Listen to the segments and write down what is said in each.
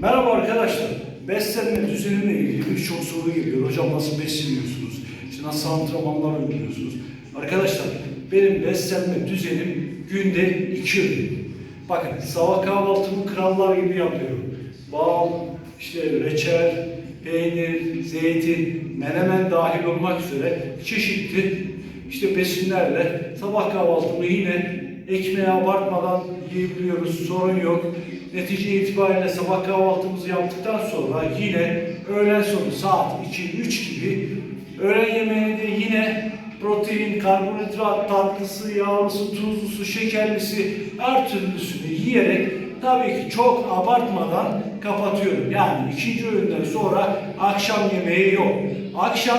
Merhaba arkadaşlar. Beslenme düzenine ilgili birçok soru geliyor. Hocam nasıl besleniyorsunuz? İşte nasıl antrenmanlar uyguluyorsunuz? Arkadaşlar benim beslenme düzenim günde iki öğün. Bakın sabah kahvaltımı krallar gibi yapıyorum. Bal, işte reçel, peynir, zeytin, menemen dahil olmak üzere çeşitli işte besinlerle sabah kahvaltımı yine ekmeğe abartmadan yiyebiliyoruz. Sorun yok. Netice itibariyle sabah kahvaltımızı yaptıktan sonra yine öğlen sonu saat 2-3 gibi öğlen yemeğinde yine protein, karbonhidrat, tatlısı, yağlısı, tuzlusu, şekerlisi her türlüsünü yiyerek tabii ki çok abartmadan kapatıyorum. Yani ikinci öğünden sonra akşam yemeği yok. Akşam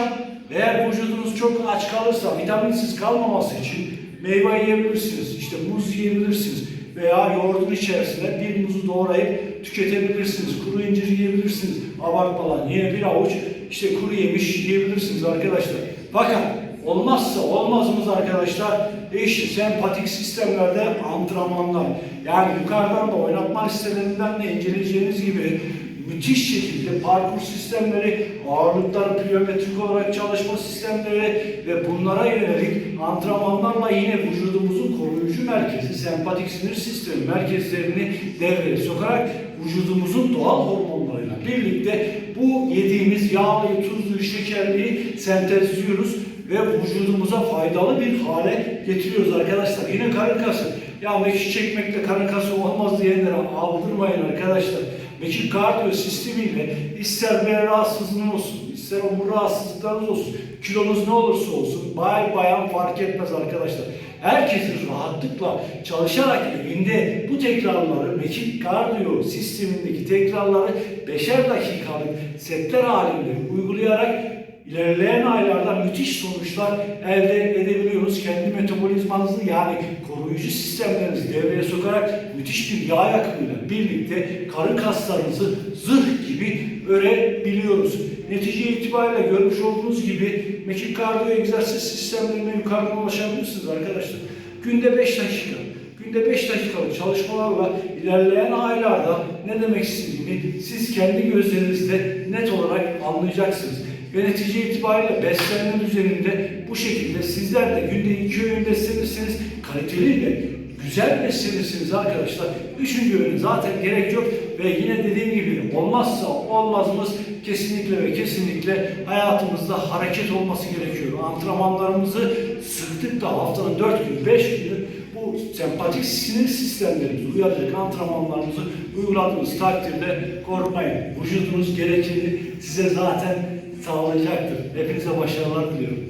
eğer vücudunuz çok aç kalırsa vitaminsiz kalmaması için meyve yiyebilirsiniz. İşte muz yiyebilirsiniz. Veya yoğurdun içerisine bir muzu doğrayıp tüketebilirsiniz. Kuru incir yiyebilirsiniz. Abartmadan yine bir avuç işte kuru yemiş yiyebilirsiniz arkadaşlar. Fakat olmazsa olmazımız arkadaşlar işte sempatik sistemlerde antrenmanlar. Yani yukarıdan da oynatma listelerinden de inceleyeceğiniz gibi müthiş şekilde parkur sistemleri, ağırlıklar plyometrik olarak çalışma sistemleri ve bunlara yönelik antrenmanlarla yine vücudumuzun koruyucu merkezi, sempatik sinir sistemi merkezlerini devreye sokarak vücudumuzun doğal hormonlarıyla birlikte bu yediğimiz yağlıyı, tuzluyu, şekerliyi sentezliyoruz ve vücudumuza faydalı bir hale getiriyoruz arkadaşlar. Yine karın kası. Ya mekik çekmekle karın kası olmaz diyenlere aldırmayın arkadaşlar. Mekik kardiyo sistemiyle ister bel rahatsızlığınız olsun, ister omur rahatsızlıklarınız olsun, kilonuz ne olursa olsun, bay bayan fark etmez arkadaşlar. Herkesin rahatlıkla çalışarak evinde bu tekrarları, mekik kardiyo sistemindeki tekrarları beşer dakikalık setler halinde uygulayarak İlerleyen aylarda müthiş sonuçlar elde edebiliyoruz. Kendi metabolizmanızı yani koruyucu sistemlerinizi devreye sokarak müthiş bir yağ yakımıyla birlikte karın kaslarınızı zırh gibi örebiliyoruz. Netice itibariyle görmüş olduğunuz gibi mekik kardiyo egzersiz sistemlerine yukarıdan ulaşabilirsiniz arkadaşlar. Günde 5 dakika. Günde 5 dakikalık çalışmalarla ilerleyen aylarda ne demek istediğini siz kendi gözlerinizle net olarak anlayacaksınız. Ve netice itibariyle beslenme düzeninde bu şekilde sizler de günde iki öğün beslenirsiniz, kaliteli ve güzel beslenirsiniz arkadaşlar. Üçüncü öğün zaten gerek yok ve yine dediğim gibi olmazsa olmazımız kesinlikle ve kesinlikle hayatımızda hareket olması gerekiyor. Antrenmanlarımızı sıktıkça haftanın dört gün, beş günü bu sempatik sinir sistemlerimizi uyaracak antrenmanlarımızı uyguladığınız takdirde korkmayın. Vücudunuz gerekeni size zaten sağlayacaktır. Hepinize başarılar diliyorum.